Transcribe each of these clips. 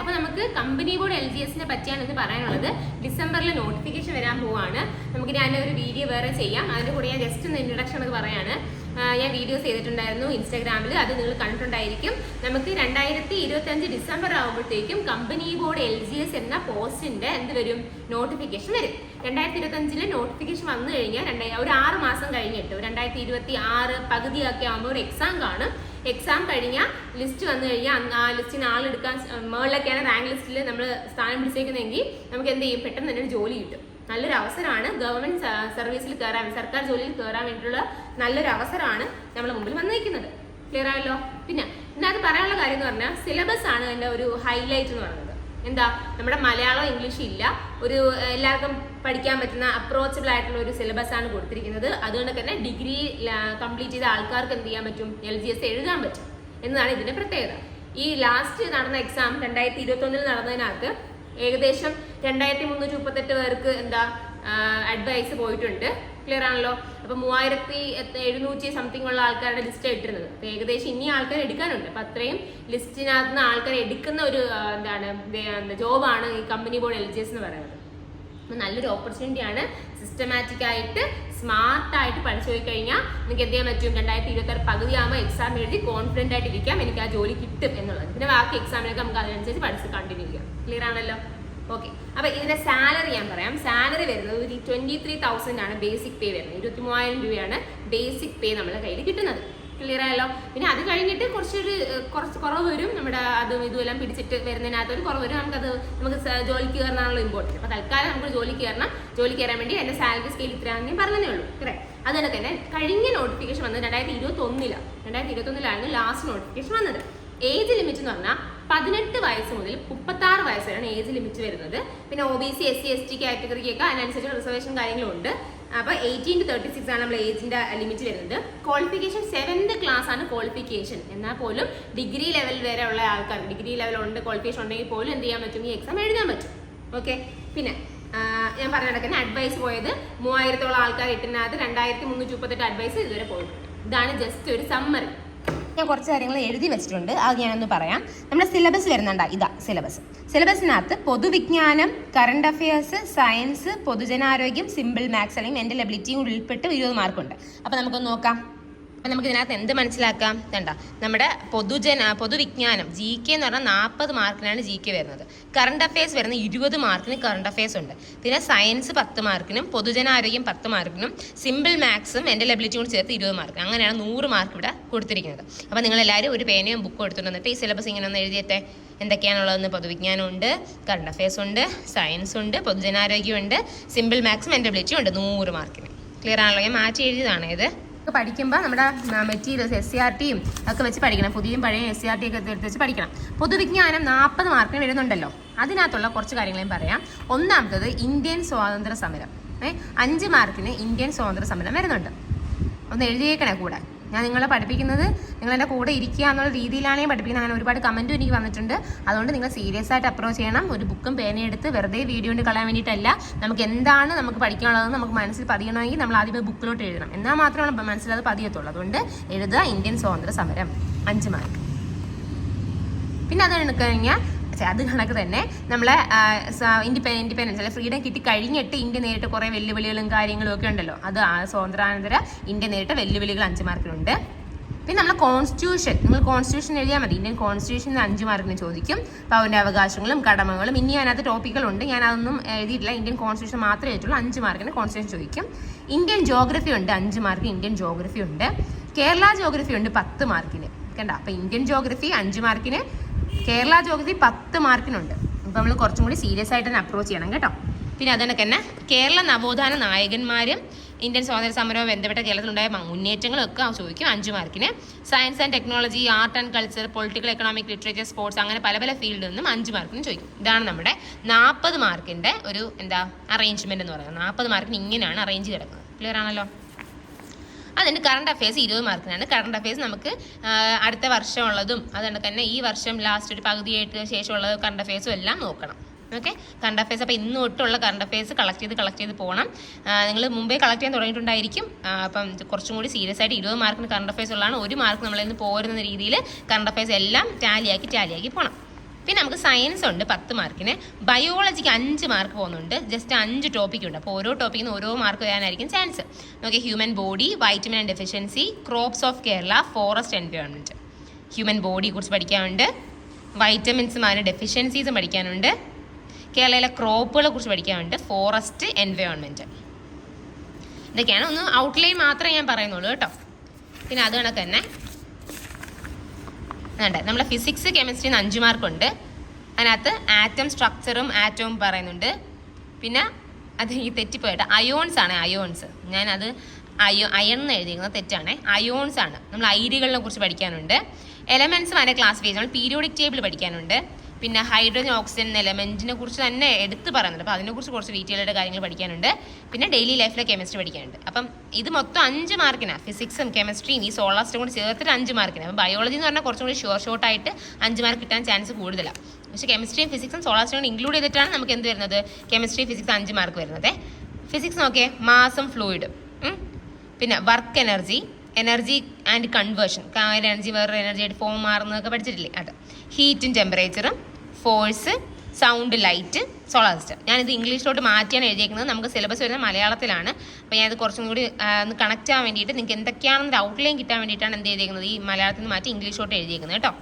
അപ്പോൾ നമുക്ക് company board L G എസിനെ പറ്റിയാണ് പറയാനുള്ളത്. ഡിസംബറിൽ നോട്ടിഫിക്കേഷൻ വരാൻ പോവാണ്. നമുക്ക് ഞാൻ ഒരു വീഡിയോ വേറെ ചെയ്യാം. അതിന്റെ കൂടെ ഞാൻ ജസ്റ്റ് ഒന്ന് ഇൻട്രഡക്ഷൻ ഒക്കെ പറയാണ്. ഞാൻ വീഡിയോസ് ചെയ്തിട്ടുണ്ടായിരുന്നു ഇൻസ്റ്റാഗ്രാമിൽ അത് നിങ്ങൾ കണ്ടിട്ടുണ്ടായിരിക്കും. നമുക്ക് രണ്ടായിരത്തി ഇരുപത്തഞ്ച് ഡിസംബർ ആകുമ്പോഴത്തേക്കും company board L G S എന്ന പോസ്റ്റിന്റെ എന്ത് വരും? നോട്ടിഫിക്കേഷൻ വരും. രണ്ടായിരത്തി ഇരുപത്തഞ്ചിൽ നോട്ടിഫിക്കേഷൻ വന്നു കഴിഞ്ഞാൽ ഒരു ആറ് മാസം കഴിഞ്ഞിട്ട് രണ്ടായിരത്തി ഇരുപത്തി ആറ് പകുതിയൊക്കെ ആകുമ്പോൾ ഒരു എക്സാം കാണും. എക്സാം കഴിഞ്ഞാൽ ലിസ്റ്റ് വന്നു കഴിഞ്ഞാൽ ആ ലിസ്റ്റിന് ആളെടുക്കാൻ മേളിലൊക്കെയാണ് റാങ്ക് ലിസ്റ്റിൽ നമ്മൾ സ്ഥാനം പിടിച്ചേക്കുന്നതെങ്കിൽ നമുക്ക് എന്ത് ചെയ്യും? പെട്ടെന്ന് തന്നെ ഒരു ജോലി കിട്ടും. നല്ലൊരു അവസരമാണ് ഗവൺമെന്റ് സർവീസിൽ കയറാൻ സർക്കാർ ജോലിയിൽ കയറാൻ വേണ്ടിയിട്ടുള്ള നല്ലൊരു അവസരമാണ് നമ്മുടെ മുമ്പിൽ വന്നിരിക്കുന്നത് ക്ലിയർ ആയല്ലോ? പിന്നെ ഇതിനകത്ത് പറയാനുള്ള കാര്യം എന്ന് പറഞ്ഞാൽ സിലബസ് ആണ് എന്റെ ഒരു ഹൈലൈറ്റ് എന്ന് പറയുന്നത്. എന്താ നമ്മുടെ മലയാളം ഇംഗ്ലീഷ് ഇല്ല. ഒരു എല്ലാവർക്കും പഠിക്കാൻ പറ്റുന്ന അപ്രോച്ചബിൾ ആയിട്ടുള്ള ഒരു സിലബസ് ആണ് കൊടുത്തിരിക്കുന്നത്. അതുകൊണ്ട് തന്നെ ഡിഗ്രി കംപ്ലീറ്റ് ചെയ്ത ആൾക്കാർക്ക് എന്ത് ചെയ്യാൻ പറ്റും? എൽ ജി എസ് എഴുതാൻ പറ്റും. എന്നതാണ് ഇതിന്റെ പ്രത്യേകത. ഈ ലാസ്റ്റ് നടന്ന എക്സാം രണ്ടായിരത്തി ഇരുപത്തി ഒന്നിൽ നടന്നതിനകത്ത് ഏകദേശം രണ്ടായിരത്തി മുന്നൂറ്റി മുപ്പത്തെട്ട് പേർക്ക് എന്താ അഡ്വൈസ് പോയിട്ടുണ്ട്. ക്ലിയർ ആണല്ലോ? അപ്പൊ മൂവായിരത്തി എഴുന്നൂറ്റി സംതിങ് ഉള്ള ആൾക്കാരുടെ ലിസ്റ്റ് ഇട്ടിരുന്നത്. അപ്പൊ ഏകദേശം ഇനി ആൾക്കാർ എടുക്കാനുണ്ട്. അപ്പൊ അത്രയും ലിസ്റ്റിനകത്ത് നിന്ന് ആൾക്കാർ എടുക്കുന്ന ഒരു എന്താണ് ജോബാണ് ഈ company board L G S എന്ന് പറയുന്നത്. അപ്പൊ നല്ലൊരു ഓപ്പർച്യൂണിറ്റി ആണ് സിസ്റ്റമാറ്റിക് ആയിട്ട് സ്മാർട്ട് ആയിട്ട് പഠിച്ചു പോയി കഴിഞ്ഞാൽ നിങ്ങൾക്ക് എന്ത് ചെയ്യാൻ പറ്റും? രണ്ടായിരത്തി ഇരുപത്തി ആറ് പകുതി ആകുമ്പോൾ എക്സാം എഴുതി കോൺഫിഡന്റ് ആയിട്ട് ഇരിക്കാം എനിക്ക് ആ ജോലി കിട്ടും എന്നുള്ളത്. പിന്നെ ബാക്കി എക്സാമിനൊക്കെ നമുക്ക് അതിനനുസരിച്ച് പഠിച്ച് കണ്ടിന്യൂ ചെയ്യാം. ക്ലിയർ ആണല്ലോ? ഓക്കെ അപ്പൊ ഇതിന്റെ സാലറി ഞാൻ പറയാം. സാലറി വരുന്നത് ഒരു ട്വന്റി ത്രീ തൗസൻഡ് ആണ് ബേസിക് പേ വരുന്നത്. ഇരുപത്തി മൂവായിരം രൂപയാണ് ബേസിക് പേ നമ്മുടെ കയ്യിൽ കിട്ടുന്നത്. ക്ലിയർ ആയല്ലോ? പിന്നെ അത് കഴിഞ്ഞിട്ട് കുറച്ചൊരു കുറച്ച് കുറവ് വരും. നമ്മുടെ അതും ഇതുമെല്ലാം പിടിച്ചിട്ട് വരുന്നതിനകത്ത് ഒരു കുറവ് വരും. നമുക്കത് നമുക്ക് ജോലിക്ക് കയറണമാണല്ലോ ഇമ്പോർട്ടന്റ് അപ്പോൾ തൽക്കാലം നമുക്ക് ജോലി കയറണം. ജോലി കയറാൻ വേണ്ടി എന്റെ സാലറി സ്കെയിൽ ഇത്രയാണെന്ന് പറഞ്ഞതേ ഉള്ളൂ. അല്ലേ അതുപോലെ തന്നെ കഴിഞ്ഞ നോട്ടിഫിക്കേഷൻ വന്നത് രണ്ടായിരത്തി ഇരുപത്തി ഒന്നിലാണ് രണ്ടായിരത്തി ഇരുപത്തി ഒന്നിലായിരുന്നു ലാസ്റ്റ് നോട്ടിഫിക്കേഷൻ വന്നത്. ഏജ് ലിമിറ്റ് എന്ന് പറഞ്ഞാൽ പതിനെട്ട് വയസ്സ് മുതൽ മുപ്പത്താറ് വയസ്സ് വരെയാണ് ഏജ് ലിമിറ്റ് വരുന്നത്. പിന്നെ O B C S C S T കാറ്റഗറിക്കൊക്കെ അതിനനുസരിച്ച് റിസർവേഷൻ കാര്യങ്ങളും ഉണ്ട് അപ്പോൾ എയ്റ്റീൻ ടു തേർട്ടി സിക്സ് ആണ് നമ്മൾ ഏജിന്റെ ലിമിറ്റ് വരുന്നത്. ക്വാളിഫിക്കേഷൻ സെവൻത് ക്ലാസ് ആണ് ക്വാളിഫിക്കേഷൻ എന്നാൽ പോലും ഡിഗ്രി ലെവൽ വരെ ഉള്ള ആൾക്കാർ ഡിഗ്രി ലെവൽ ഉണ്ട് ക്വാളിഫിക്കേഷൻ ഉണ്ടെങ്കിൽ പോലും എന്ത് ചെയ്യാൻ പറ്റും? ഈ എക്സാം എഴുതാൻ പറ്റും. ഓക്കെ പിന്നെ ഞാൻ പറഞ്ഞ നടക്കുന്ന അഡ്വൈസ് പോയത് മൂവായിരത്തോളം ആൾക്കാർ ഇട്ടിനകത്ത് രണ്ടായിരത്തി മുന്നൂറ്റി മുപ്പത്തെട്ട് അഡ്വൈസ് ഇതുവരെ പോയിട്ടുണ്ട്. ഇതാണ് ജസ്റ്റ് ഒരു സമ്മറി ഞാൻ കുറച്ച് കാര്യങ്ങൾ എഴുതി വെച്ചിട്ടുണ്ട്. അത് ഞാനൊന്ന് പറയാം. നമ്മുടെ സിലബസ് വരുന്നുണ്ട്. ഇതാ സിലബസ് സിലബസിനകത്ത് പൊതുവിജ്ഞാനം കറണ്ട് അഫയേഴ്സ് സയൻസ് പൊതുജനാരോഗ്യം സിമ്പിൾ മാത്സ് അല്ലെങ്കിൽ മെന്റൽ എബിലിറ്റിയും ഉൾപ്പെട്ട് ഇരുപത് മാർക്കുണ്ട് അപ്പോൾ നമുക്കൊന്ന് നോക്കാം. അപ്പം നമുക്ക് ഇതിനകത്ത് എന്ത് മനസ്സിലാക്കാം? വേണ്ട നമ്മുടെ പൊതുജന പൊതുവിജ്ഞാനം ജി കെ എന്ന് പറഞ്ഞാൽ നാൽപ്പത് മാർക്കിനാണ് ജി കെ വരുന്നത്. കറണ്ട് അഫയേഴ്സ് വരുന്ന ഇരുപത് മാർക്കിന് കറണ്ട് അഫയേഴ്സ് ഉണ്ട്. പിന്നെ സയൻസ് പത്ത് മാർക്കിനും പൊതുജനാരോഗ്യം പത്ത് മാർക്കിനും സിമ്പിൾ മാത്സും എന്റെ ലബിലിറ്റിയും കൂടി ചേർത്ത് ഇരുപത് മാർക്ക് അങ്ങനെയാണ് നൂറ് മാർക്ക് ഇവിടെ കൊടുത്തിരിക്കുന്നത്. അപ്പോൾ നിങ്ങൾ എല്ലാവരും ഒരു പേനയും ബുക്കും എടുത്തുകൊണ്ട് വന്നിട്ട് ഈ സിലബസ് ഇങ്ങനെ ഒന്ന് എഴുതിയത്തെ എന്തൊക്കെയാണുള്ളതെന്ന് പൊതുവിജ്ഞാനം ഉണ്ട് കറണ്ട് അഫയേഴ്സ് ഉണ്ട് സയൻസ് ഉണ്ട് പൊതുജനാരോഗ്യമുണ്ട് സിമ്പിൾ മാത്സും എന്റെ ലബിലിറ്റിയും ഉണ്ട് നൂറ് മാർക്കിന്. ക്ലിയർ ആണല്ലോ? ഞാൻ മാറ്റി എഴുതിയതാണ് ഇത്. ഒക്കെ പഠിക്കുമ്പോൾ നമ്മുടെ മെറ്റീരിയൽസ് എസ് സി ആർ ടിയും ഒക്കെ വെച്ച് പഠിക്കണം. പുതിയും പഴയ എസ് സി ആർ ടി ഒക്കെ എടുത്ത് വെച്ച് പഠിക്കണം. പൊതുവിജ്ഞാനം നാൽപ്പത് മാർക്കിന് വരുന്നുണ്ടല്ലോ. അതിനകത്തുള്ള കുറച്ച് കാര്യങ്ങളെയും പറയാം. ഒന്നാമത്തത് ഇന്ത്യൻ സ്വാതന്ത്ര്യ സമരം അഞ്ച് മാർക്കിന് ഇന്ത്യൻ സ്വാതന്ത്ര്യ സമരം വരുന്നുണ്ട്. ഒന്ന് എഴുതിയേക്കണേ കൂടെ. ഞാൻ നിങ്ങളെ പഠിപ്പിക്കുന്നത് നിങ്ങൾ എന്റെ കൂടെ ഇരിക്കുക എന്നുള്ള രീതിയിലാണ് ഞാൻ പഠിപ്പിക്കുന്നത്. അങ്ങനെ ഒരുപാട് കമന്റും എനിക്ക് വന്നിട്ടുണ്ട്. അതുകൊണ്ട് നിങ്ങൾ സീരിയസ് ആയിട്ട് അപ്രോച്ച് ചെയ്യണം. ഒരു ബുക്കും പേനയും എടുത്ത് വെറുതെ വീഡിയോ കൊണ്ട് കളയാൻ വേണ്ടിയിട്ടല്ല. നമുക്ക് എന്താണ് നമുക്ക് പഠിക്കാനുള്ളതെന്ന് നമുക്ക് മനസ്സിൽ പതിയണമെങ്കിൽ നമ്മൾ ആദ്യമേ ബുക്കിലോട്ട് എഴുതണം. എന്നാൽ മാത്രമാണ് മനസ്സിൽ അത് പതിയത്തുള്ളൂ. അതുകൊണ്ട് എഴുതുക ഇന്ത്യൻ സ്വാതന്ത്ര്യ സമരം അഞ്ച് മാർക്ക് പിന്നെ അത് കഴിഞ്ഞാൽ ഛെ, അത് കണക്ക് തന്നെ നമ്മളെ ഇൻഡിപെൻഡൻ ഇൻഡിപെൻഡൻസ് അല്ലെ ഫ്രീഡം കിട്ടി കഴിഞ്ഞിട്ട് ഇന്ത്യ നേരിട്ട് കുറേ വെല്ലുവിളികളും കാര്യങ്ങളും ഒക്കെ ഉണ്ടല്ലോ. അത് സ്വാതന്ത്ര്യാനന്തര ഇന്ത്യ നേരിട്ട വെല്ലുവിളികൾ അഞ്ച് മാർക്കിലുണ്ട്. പിന്നെ നമ്മൾ കോൺസ്റ്റിറ്റ്യൂഷൻ നിങ്ങൾ കോൺസ്റ്റിറ്റ്യൂഷൻ എഴുതിയാൽ മതി. ഇന്ത്യൻ കോൺസ്റ്റിറ്റ്യൂഷൻ അഞ്ച് മാർക്കിന് ചോദിക്കും. പൗരന്റെ അവകാശങ്ങളും കടമകളും. ഇനി അതിനകത്ത് ടോപ്പിക്കുകളുണ്ട് ഞാൻ അതൊന്നും എഴുതിയിട്ടില്ല. ഇന്ത്യൻ കോൺസ്റ്റിറ്റ്യൂഷൻ മാത്രമേ എഴുതിയിട്ടുള്ളൂ. അഞ്ച് മാർക്കിന് കോൺസ്റ്റിറ്റ്യൂഷൻ ചോദിക്കും. ഇന്ത്യൻ ജോഗ്രഫി ഉണ്ട്. അഞ്ച് മാർക്ക് ഇന്ത്യൻ ജോഗ്രഫി ഉണ്ട്. കേരള ജോഗ്രഫി ഉണ്ട് പത്ത് മാർക്കിന്. കണ്ട? അപ്പൊ ഇന്ത്യൻ ജോഗ്രഫി അഞ്ച് മാർക്കിന് കേരള ജോഗ്രഫി പത്ത് മാർക്കിനുണ്ട്. അപ്പോൾ നമ്മൾ കുറച്ചും കൂടി സീരിയസ് ആയിട്ട് തന്നെ അപ്രോച്ച് ചെയ്യണം കേട്ടോ. പിന്നെ അതുകൊണ്ട് തന്നെ കേരള നവോത്ഥാന നായകന്മാരും ഇന്ത്യൻ സ്വാതന്ത്ര്യ സമരവും ബന്ധപ്പെട്ട കേരളത്തിലുണ്ടായ മുന്നേറ്റങ്ങളൊക്കെ ചോദിക്കും. അഞ്ച് മാർക്കിന്. Science and technology art and culture political economic literature sports അങ്ങനെ പല പല ഫീൽഡിൽ നിന്നും അഞ്ച് മാർക്കിന് ചോദിക്കും. ഇതാണ് നമ്മുടെ നാൽപ്പത് മാർക്കിന്റെ ഒരു എന്താ അറേഞ്ച്മെന്റ് എന്ന് പറയുന്നത്. നാൽപ്പത് മാർക്കിന് ഇങ്ങനെയാണ് അറേഞ്ച് കിടക്കുന്നത് ക്ലിയർ ആണല്ലോ? അതിന് കറണ്ട് അഫയേഴ്സ് ഇരുപത് മാർക്കിനാണ്. കറണ്ട് അഫയേഴ്സ് നമുക്ക് അടുത്ത വർഷമുള്ളതും അതുകൊണ്ട് തന്നെ ഈ വർഷം ലാസ്റ്റ് ഒരു പകുതിയായിട്ട് ശേഷമുള്ള കറണ്ട് അഫയേഴ്സും എല്ലാം നോക്കണം. ഓക്കെ കറണ്ട് അഫയേഴ്സ് അപ്പോൾ ഇന്ന് തൊട്ടുള്ള കറണ്ട് അഫയേഴ്സ് കളക്ട് ചെയ്ത് കളക്ട് ചെയ്ത് പോകണം നിങ്ങൾ മുമ്പേ കളക്ട് ചെയ്യാൻ തുടങ്ങിയിട്ടുണ്ടായിരിക്കും. അപ്പം കുറച്ചും കൂടി സീരിയസ് ആയിട്ട് ഇരുപത് മാർക്കിന് കറണ്ട് അഫയേഴ്സ് ഉള്ളതാണ്. ഒരു മാർക്ക് നമ്മളിൽ നിന്ന് പോരുന്ന രീതിയിൽ കറണ്ട് അഫയേഴ്സ് എല്ലാം ടാലിയാക്കി ടാലിയാക്കി പോകണം പിന്നെ നമുക്ക് സയൻസ് ഉണ്ട് പത്ത് മാർക്കിന് ബയോളജിക്ക് അഞ്ച് മാർക്ക് പോകുന്നുണ്ട്. ജസ്റ്റ് അഞ്ച് ടോപ്പിക് ഉണ്ട്. അപ്പോൾ ഓരോ ടോപ്പിക്കിൽ നിന്ന് ഓരോ മാർക്ക് വരാനായിരിക്കും ചാൻസ് നോക്കിയാൽ human body vitamin and deficiency crops of Kerala forest environment human ബോഡിയെ കുറിച്ച് പഠിക്കാനുണ്ട്. വൈറ്റമിൻസും അതിന്റെ ഡെഫിഷ്യൻസീസും പഠിക്കാനുണ്ട്. കേരളയിലെ ക്രോപ്പുകളെ കുറിച്ച് പഠിക്കാനുണ്ട്. ഫോറസ്റ്റ് എൻവയോൺമെന്റ് ഇതൊക്കെയാണ് ഒന്ന് ഔട്ട്ലൈൻ മാത്രമേ ഞാൻ പറയുന്നുള്ളൂ കേട്ടോ. പിന്നെ അത് കണക്ക് തന്നെ. വേണ്ട. നമ്മളെ ഫിസിക്സ് കെമിസ്ട്രിന്ന് അഞ്ച് മാർക്കുണ്ട് അതിനകത്ത് ആറ്റം സ്ട്രക്ചറും ആറ്റവും പറയുന്നുണ്ട്. പിന്നെ അത് ഈ തെറ്റിപ്പോയിട്ട് അയോൺസ് ആണ് അയോൺസ് ഞാനത് അയോ അയൺ എന്ന് എഴുതിയിരിക്കുന്നത് തെറ്റാണ്. അയോൺസ് ആണ്. നമ്മൾ ഐരികളിനെ കുറിച്ച് പഠിക്കാനുണ്ട്. എലമെൻസ് വരെ ക്ലാസ് ചെയ്യുന്നത് നമ്മൾ പീരിയോഡിക് ടേബിൾ പഠിക്കാനുണ്ട്. പിന്നെ ഹൈഡ്രജൻ ഓക്സിജൻ എലമെന്റിനെ കുറിച്ച് തന്നെ എടുത്ത് പറയുന്നുണ്ട്. അപ്പോൾ അതിനെക്കുറിച്ച് കുറച്ച് ഡീറ്റെയിൽ ആയിട്ട് കാര്യങ്ങൾ പഠിക്കാനുണ്ട്. പിന്നെ ഡെയിലി ലൈഫിലെ കെമിസ്ട്രി പഠിക്കാനുണ്ട്. അപ്പം ഇത് മൊത്തം അഞ്ച് മാർക്കിനാണ് ഫിസിക്സും കെമിസ്ട്രിയും ഈ സോളാസ്റ്റും കൂടി ചേർത്തിട്ട് അഞ്ച് മാർക്കിനാണ് അപ്പം ബയോളജി എന്ന് പറഞ്ഞാൽ കുറച്ചും കൂടി ഷോർട്ട് ആയിട്ട് അഞ്ച് മാർക്ക് കിട്ടാൻ ചാൻസ് കൂടുതലാണ് പക്ഷേ കെമിസ്ട്രിയും ഫിസിക്സും സോളാസ്റ്റും ഇൻക്ലൂഡ് ചെയ്തിട്ടാണ് നമുക്ക് എന്ത് വരുന്നത്? കെമിസ്ട്രി ഫിസിക്സ് അഞ്ച് മാർക്ക് വരുന്നത്. ഫിസിക്സ് നോക്കിയേ മാസം ഫ്ലൂയിഡ് പിന്നെ work energy energy and conversion energy വേറൊരു എനർജി ആയിട്ട് ഫോം മാറുന്നതൊക്കെ പഠിച്ചിട്ടില്ലേ? അത്. ഹീറ്റും ടെമ്പറേച്ചറും force sound light solar system ഞാനിത് ഇംഗ്ലീഷിലോട്ട് മാറ്റിയാണ് എഴുതിയേക്കുന്നത്. നമുക്ക് സിലബസ് വരുന്നത് മലയാളത്തിലാണ്. അപ്പോൾ ഞാനത് കുറച്ചും കൂടി ഒന്ന് കണക്റ്റ് ആവാൻ വേണ്ടിയിട്ട് നിങ്ങൾക്ക് എന്തൊക്കെയാണെന്ന് ഔട്ട്ലൈൻ കിട്ടാൻ വേണ്ടിയിട്ടാണ് എന്ത് ചെയ്തേക്കുന്നത്? ഈ മലയാളത്തിൽ നിന്ന് മാറ്റി ഇംഗ്ലീഷിലോട്ട് എഴുതിയേക്കുന്നത് കേട്ടോ.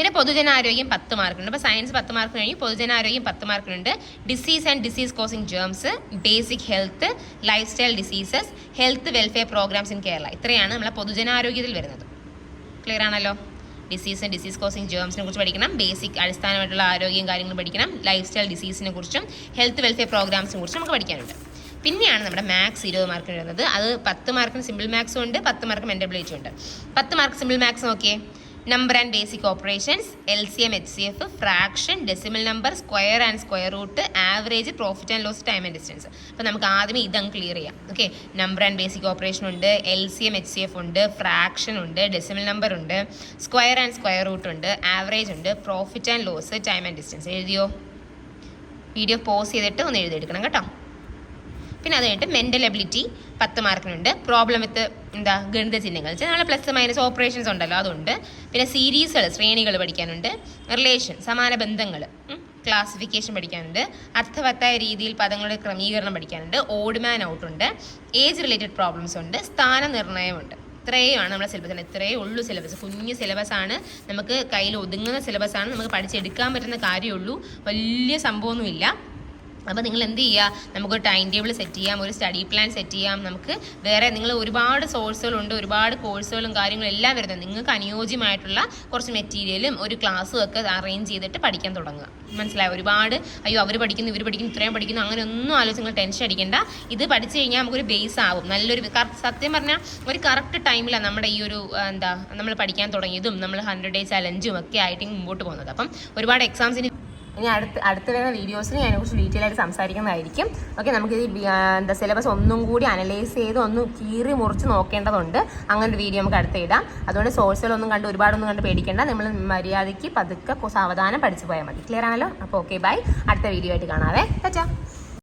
പിന്നെ പൊതുജനാരോഗ്യം പത്ത് മാർക്കുണ്ട്. അപ്പോൾ സയൻസ് പത്ത് മാർക്ക് കഴിഞ്ഞു. പൊതുജനാരോഗ്യം പത്ത് മാർക്കുണ്ട്. Disease and disease causing germs basic health life style diseases health welfare programmes in Kerala ഇത്രയാണ് നമ്മളെ പൊതുജനാരോഗ്യത്തിൽ വരുന്നത്. ക്ലിയർ ആണല്ലോ? ഡിസീസ് ആൻഡ് ഡിസീസ് കോസിങ് ജേംസിനെ കുറിച്ച് പഠിക്കണം. ബേസിക് അടിസ്ഥാനമായിട്ടുള്ള ആരോഗ്യം കാര്യങ്ങൾ പഠിക്കണം. ലൈഫ് സ്റ്റൈൽ ഡിസീസിനെ കുറിച്ചും ഹെൽത്ത് വെൽഫെയർ പ്രോഗ്രാംസിനെ കുറിച്ചും നമുക്ക് പഠിക്കാനുണ്ട്. പിന്നെയാണ് നമ്മുടെ മാത്സ് ഇരുപത് മാർക്കിന് വരുന്നത്. അത് പത്ത് മാർക്കിന് സിമ്പിൾ മാത്സും ഉണ്ട് പത്ത് മാർക്ക് മെന്റബിലിറ്റി ഉണ്ട്. പത്ത് മാർക്ക് സിമ്പിൾ മാത്സ് നോക്കിയേ. Number and basic operations L C M H C F fraction decimal number square and square root average profit and loss time and distance അപ്പോൾ നമുക്ക് ആദ്യമേ ഇതങ്ങ് ക്ലിയർ ചെയ്യാം. Okay number and basic operation ഉണ്ട് L C M H C F ഉണ്ട് fraction ഉണ്ട് decimal number ഉണ്ട് square and square root ഉണ്ട് ആവറേജ് ഉണ്ട് profit and loss time and distance എഴുതിയോ? വീഡിയോ പോസ് ചെയ്തിട്ട് ഒന്ന് എഴുതിയെടുക്കണം കേട്ടോ. പിന്നെ അത് കഴിഞ്ഞിട്ട് മെന്റൽ എബിലിറ്റി പത്ത് മാർക്കിനുണ്ട് പ്രോബ്ലം വിത്ത് എന്താ ഗണിത ചിഹ്നങ്ങൾ. നാളെ പ്ലസ് മൈനസ് ഓപ്പറേഷൻസ് ഉണ്ടല്ലോ അതുണ്ട്. പിന്നെ സീരീസുകൾ ശ്രേണികൾ പഠിക്കാനുണ്ട്. റിലേഷൻ സമാന ബന്ധങ്ങൾ ക്ലാസിഫിക്കേഷൻ പഠിക്കാനുണ്ട്. അർത്ഥവത്തായ രീതിയിൽ പദങ്ങളുടെ ക്രമീകരണം പഠിക്കാനുണ്ട്. ഓഡ് മാൻ ഔട്ട് ഉണ്ട്. ഏജ് റിലേറ്റഡ് പ്രോബ്ലംസ് ഉണ്ട്. സ്ഥാനനിർണയമുണ്ട് ഇത്രയുമാണ് നമ്മുടെ സിലബസ് ഇത്രയേ ഉള്ളൂ സിലബസ് കുഞ്ഞ് സിലബസ് ആണ്. നമുക്ക് കയ്യിൽ ഒതുങ്ങുന്ന സിലബസ് ആണ്. നമുക്ക് പഠിച്ചെടുക്കാൻ പറ്റുന്ന കാര്യമുള്ളൂ വലിയ സംഭവമൊന്നുമില്ല. അപ്പോൾ നിങ്ങൾ എന്ത് ചെയ്യുക നമുക്കൊരു ടൈം ടേബിൾ സെറ്റ് ചെയ്യാം ഒരു സ്റ്റഡി പ്ലാൻ സെറ്റ് ചെയ്യാം. നമുക്ക് വേറെ നിങ്ങൾ ഒരുപാട് സോഴ്സുകളുണ്ട് ഒരുപാട് കോഴ്സുകളും കാര്യങ്ങളും എല്ലാം വരുന്നത് നിങ്ങൾക്ക് അനുയോജ്യമായിട്ടുള്ള കുറച്ച് മെറ്റീരിയലും ഒരു ക്ലാസ്സും ഒക്കെ അറേഞ്ച് ചെയ്തിട്ട് പഠിക്കാൻ തുടങ്ങുക. മനസ്സിലായോ? ഒരുപാട് അയ്യോ അവർ പഠിക്കുന്നു ഇവർ പഠിക്കുന്നു ഇത്രയും പഠിക്കുന്നു അങ്ങനെ ഒന്നും ആലോചിച്ച് നിങ്ങൾ ടെൻഷൻ അടിക്കേണ്ട. ഇത് പഠിച്ചു കഴിഞ്ഞാൽ നമുക്കൊരു ബേസ് ആവും. നല്ലൊരു സത്യം പറഞ്ഞാൽ ഒരു കറക്റ്റ് ടൈമിലാണ് നമ്മുടെ ഈ ഒരു എന്താ നമ്മൾ പഠിക്കാൻ തുടങ്ങിയതും നമ്മൾ ഹൺഡ്രഡ് ഡേ ചലഞ്ചും ഒക്കെ ആയിട്ട് മുമ്പോട്ട് പോകുന്നത്. അപ്പം ഒരുപാട് എക്സാംസിന് ഇനി അടുത്ത് അടുത്ത് വരുന്ന ഞാൻ അതിനെക്കുറിച്ച് ഡീറ്റെയിൽ ആയിട്ട് സംസാരിക്കുന്നതായിരിക്കും. ഓക്കെ നമുക്ക് ഈ എന്താ സിലബസ് ഒന്നും കൂടി അനലൈസ് ചെയ്ത് ഒന്ന് കീറി മുറിച്ച് നോക്കേണ്ടതുണ്ട്. അങ്ങനെ ഒരു വീഡിയോ നമുക്ക് അടുത്ത് ഇടാം അതുകൊണ്ട് സോഴ്സുകളൊന്നും കണ്ട് ഒരുപാടൊന്നും കണ്ട് പേടിക്കേണ്ട. നമ്മൾ മര്യാദയ്ക്ക് പതുക്കെ സാവധാനം പഠിച്ചു പോയാൽ മതി. ക്ലിയർ ആണല്ലോ? അപ്പോൾ ഓക്കെ ബൈ അടുത്ത വീഡിയോ ആയിട്ട് കാണാവേ. പറ്റാ